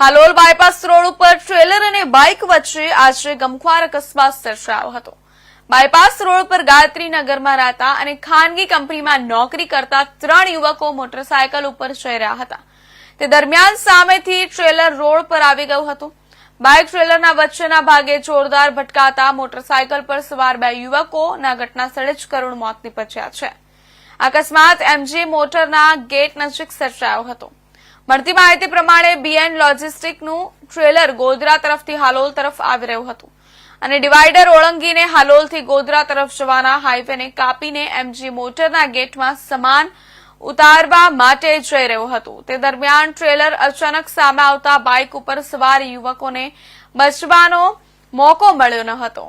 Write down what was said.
Halol bypass road ઉપર trailer અને bike વચ્ચે આજે ગમખ્વાર અકસ્માત સર્જાયો હતો. બાયપાસ રોડ પર ગાયત્રી નગરમાં રહેતા અને ખાનગી કંપનીમાં નોકરી કરતા ત્રણ યુવકો મોટરસાયકલ ઉપર જઈ રહ્યા હતા. તે દરમિયાન સામેથી ટ્રેલર રોડ પર આવી ગયું હતું. બાઇક ટ્રેલરના વચ્ચેના ભાગે જોરદાર ભટકાતા મોટરસાયકલ પર સવાર બે યુવકોના ઘટના સ્થળે જ કરુણ મોત નીપજ્યા છે. અકસ્માત એમજી મોટરના ગેટ નજીક સર્જાયો હતો. મળતી માહિતી પ્રમાણે બીએન લોજિસ્ટિકનું ટ્રેલર ગોધરા તરફથી હાલોલ તરફ આવી રહ્યું હતું. અને ડિવાઈડર ઓળંગીને હાલોલથી ગોધરા તરફ જવાના હાઈવેને કાપીને એમજી મોટરના ગેટમાં સમાન ઉતારવા માટે જઈ રહ્યું હતું. તે દરમિયાન ટ્રેલર અચાનક સામે આવતા બાઇક ઉપર સવાર યુવકોને બચવાનો મોકો મળ્યો ન હતો.